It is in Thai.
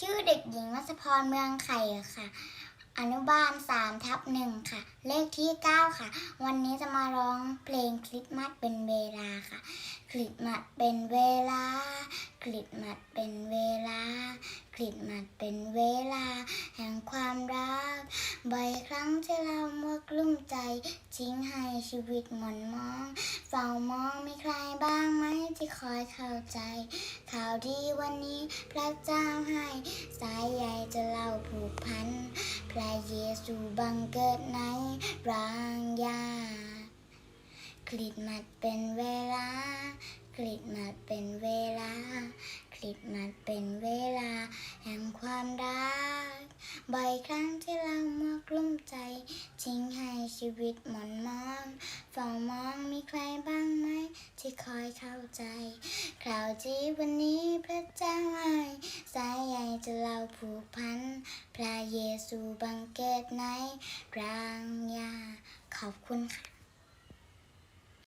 ชื่อเด็กหญิงวัชพรเมืองไข่ค่ะ อนุบาล3ทับหนึ่งค่ะ เลขที่9ค่ะ วันนี้จะมาร้องเพลงคริสต์มาสเป็นเวลาค่ะคริสต์มาสเป็นเวลาคริสต์มาสเป็นเวลาคริสต์มาสเป็นเวลา แห่งความรักบ่อยครั้งที่เรามัวกลุ้มใจทิ้งให้ชีวิตหม่นมอง เฝ้ามองมีใครบ้างไหม ที่คอยเข้าใจ ข่าวดีวันนี้พระเจ้าให้ สายใยจะเล่าผูกพัน พระเยซูบังเกิดในรางยาคลิดมัดเป็นเวลาคลิดมัดเป็นเวลาคลิดมัดเป็นเวลา แห่งความรักบ่อยครั้งที่เรามักลุ้มใจทิ้งให้ชีวิตหม่นมอง ที่คอยเข้าใจคราวที่วันนี้พระเจ้าให้สายใยจะเล่าผูกพัน พระเยซูบังเกิดในรางยาขอบคุณค่ะ